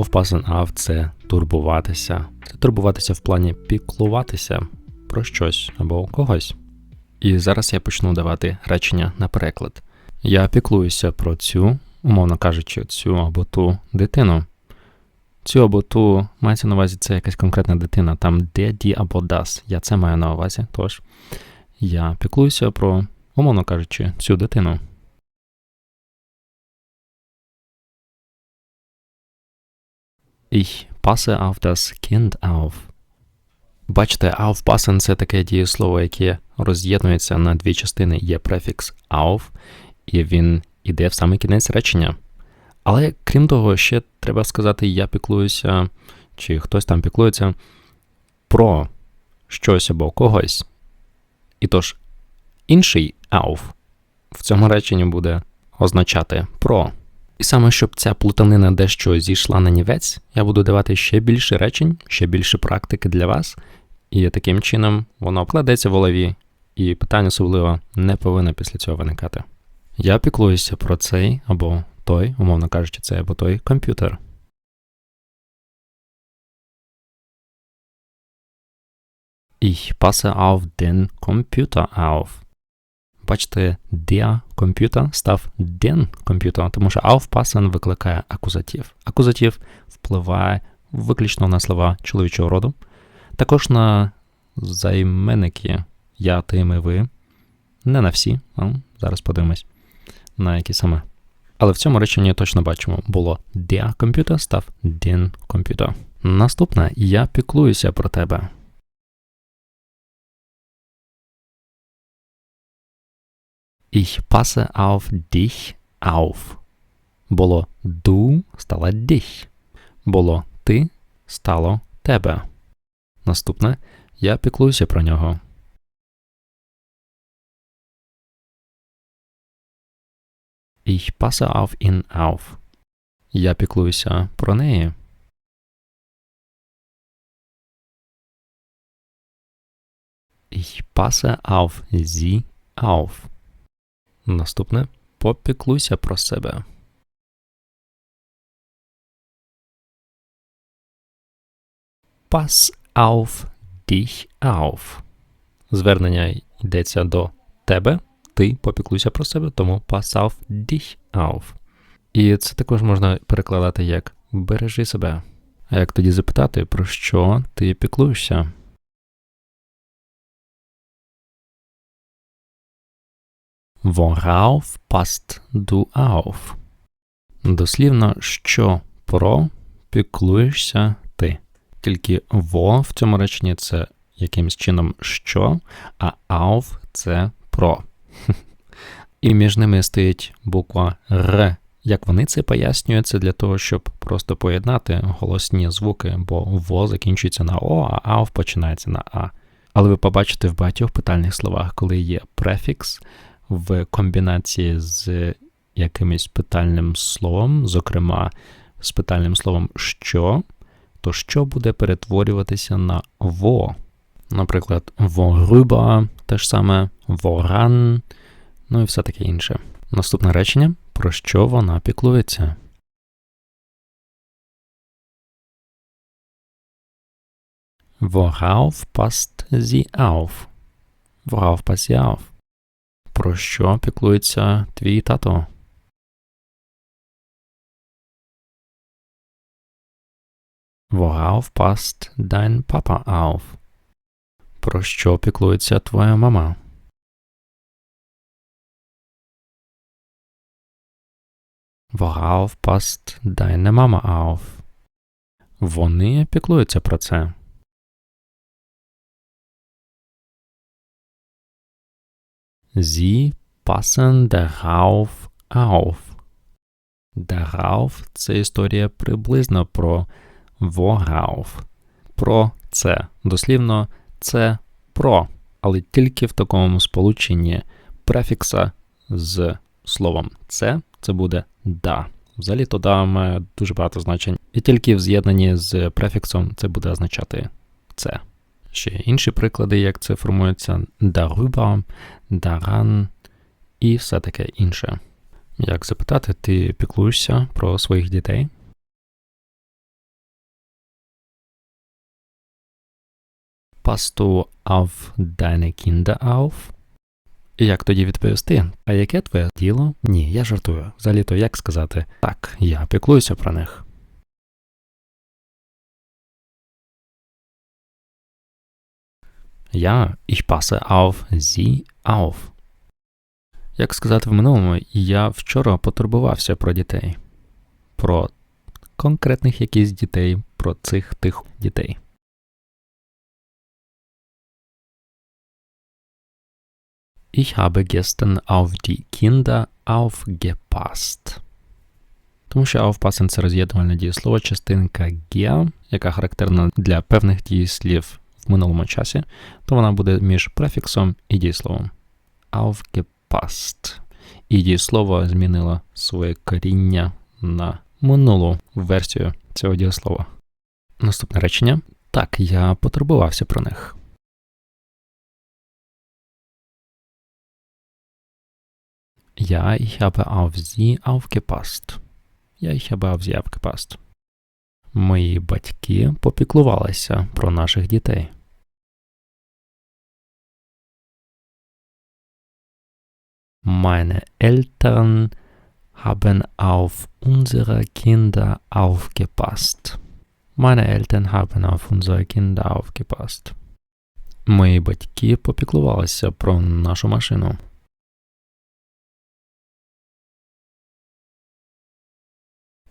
Aufpassen auf – це турбуватися. Це турбуватися в плані піклуватися про щось або когось. І зараз я почну давати речення на переклад. Я піклуюся про цю, умовно кажучи, цю або ту дитину. Цю або ту мається на увазі це якась конкретна дитина, там де, ді або дас. Я це маю на увазі. Тож я піклуюся про, умовно кажучи, цю дитину. Ich passe auf das Kind auf. Бачите, aufpassen – це таке дієслово, яке роз'єднується на дві частини. Є префікс auf, і він іде в самий кінець речення. Але крім того, ще треба сказати, я піклуюся, чи хтось там піклується про щось або когось. І тож інший auf в цьому реченні буде означати про. І саме щоб ця плутанина дещо зійшла на нівець, я буду давати ще більше речень, ще більше практики для вас, і таким чином воно вкладеться в голові, і питання особливо не повинно після цього виникати. Я піклуюся про цей або той, умовно кажучи, цей або той комп'ютер. Ich passe auf den Computer auf. Бачите, der комп'ютер став den комп'ютер, тому що aufpassen викликає акузатив. Акузатив впливає виключно на слова чоловічого роду, також на займенники я, ти, ми, ви. Не на всі, а зараз подивимось, на які саме. Але в цьому реченні точно бачимо, було der комп'ютер став den комп'ютер. Наступне я піклуюся про тебе. Ich passe auf dich auf. Було du стало dich. Було ти стало тебе. Наступне я піклуюся про нього. Ich passe auf ihn auf. Я піклуюся про неї. Ich passe auf sie auf. Наступне попіклуйся про себе. Pass auf dich auf. Звернення йдеться до тебе. Ти попіклуйся про себе, тому pass auf dich auf. І це також можна перекладати як бережи себе. А як тоді запитати, про що ти піклуєшся? Worauf passt du auf? Дослівно, що про піклуєшся ти. Тільки во в цьому реченні це якимсь чином що, а auf це про. І між ними стоїть буква Р. Як вони це пояснюють, це для того, щоб просто поєднати голосні звуки, бо во закінчується на О, а АВ починається на А. Але ви побачите в багатьох питальних словах, коли є префікс в комбінації з якимось питальним словом, зокрема з питальним словом що, то що буде перетворюватися на во. Наприклад, worüber, те ж саме voran, ну і все таке інше. Наступне речення, про що вона піклується. Worauf passt sie auf? Worauf passt sie auf? Про що піклується твій тато? Worauf passt dein Papa auf? Про що піклується твоя мама? Worauf passt deine Mama auf? Вони піклуються про це. Sie passen darauf auf. Darauf – це історія приблизно про worauf. Про це. Дослівно це про, але тільки в такому сполученні префікса з словом це, це буде да. Взагалі то да має дуже багато значень. І тільки в з'єднанні з префіксом це буде означати це ще інші приклади, як це формується Даруба, Даран і все таке інше. Як запитати, ти піклуєшся про своїх дітей? Пасту du auf deine Kinder auf? Як тоді відповісти? А яке твоє діло? Ні, я жартую. Взагалі-то як сказати так, я піклуюся про них. Ja, ich passe auf sie auf. Як сказати в минулому, я вчора потурбувався про дітей. Про конкретних якісь дітей, про цих тих дітей. Ich habe gestern auf die Kinder aufgepasst. Тому що aufpassen – це роз'єднувальне дієслово, частинка «ge», яка характерна для певних дієслів в минулому часі, то вона буде між префіксом і дієсловом. Aufgepasst. І дієслово змінило своє коріння на минулу версію цього дієслова. Наступне речення. Так, я потурбувався про них. Ja, ich habe auf sie aufgepasst. Ja, habe auf sie aufgepasst. Мої батьки попіклувалися про наших дітей. Meine Eltern haben auf unsere Kinder aufgepasst. Meine Eltern haben auf unsere Kinder aufgepasst. Мої батьки попіклувалися про нашу машину.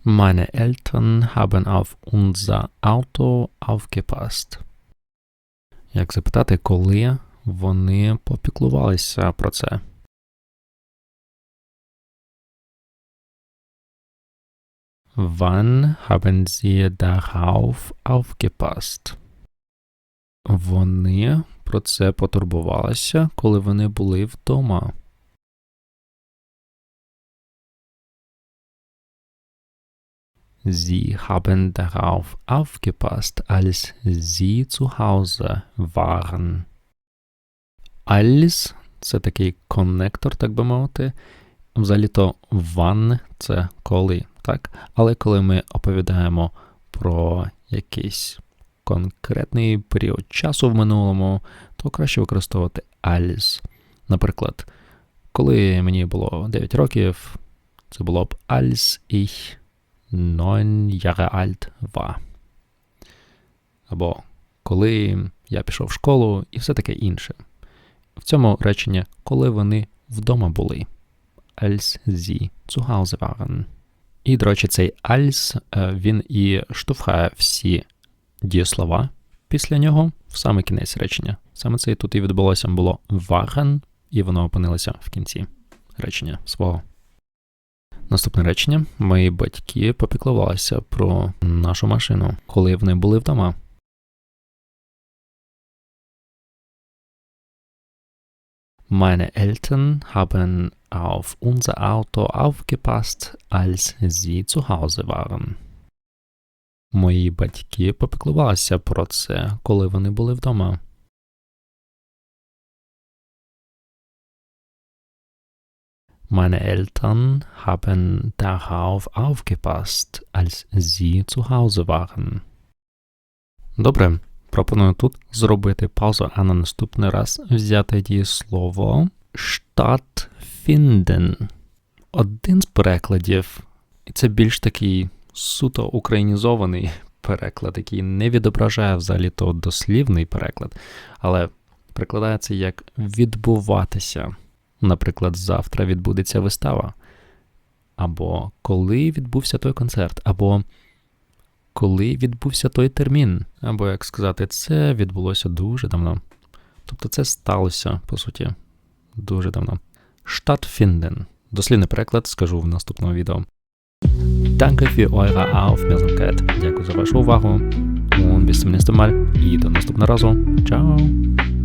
Meine Eltern haben auf unser Auto aufgepasst. Як запитати, коли вони попіклувалися про це? Wann haben sie darauf aufgepasst? Вони про це потурбувалися, коли вони були вдома. Sie haben darauf aufgepasst, als sie zu Hause waren. Als – це такий коннектор, так би мовити. Взагалі-то ван це коли, так? Але коли ми оповідаємо про якийсь конкретний період часу в минулому, то краще використовувати als. Наприклад, коли мені було 9 років, це було б als ich neun Jahre alt war. Або коли я пішов в школу і все таке інше. В цьому реченні, коли вони вдома були. Als sie zu Hause waren. І, до речі, цей als він і штовхає всі дієслова після нього в саме кінець речення. Саме це тут і відбулося було waren, і воно опинилося в кінці речення свого. Наступне речення. Мої батьки попіклувалися про нашу машину, коли вони були вдома. Meine Eltern haben auf unser Auto aufgepasst, als sie zu Hause waren. Мої батьки попіклувалися про це, коли вони були вдома. Meine Eltern haben darauf aufgepasst, als sie zu Hause waren. Добре, пропоную тут зробити паузу, а на наступний раз взяти дієслово stattfinden. Один з перекладів, і це більш такий суто українізований переклад, який не відображає взагалі то дослівний переклад, але перекладається як відбуватися. Наприклад, завтра відбудеться вистава, або коли відбувся той концерт, або коли відбувся той термін, або, як сказати, це відбулося дуже давно. Тобто це сталося, по суті, дуже давно. Stattfinden. Дослідний переклад скажу в наступному відео. Danke für eure Aufmerksamkeit. Дякую за вашу увагу. Und bis zum nächsten Mal. І до наступного разу. Ciao!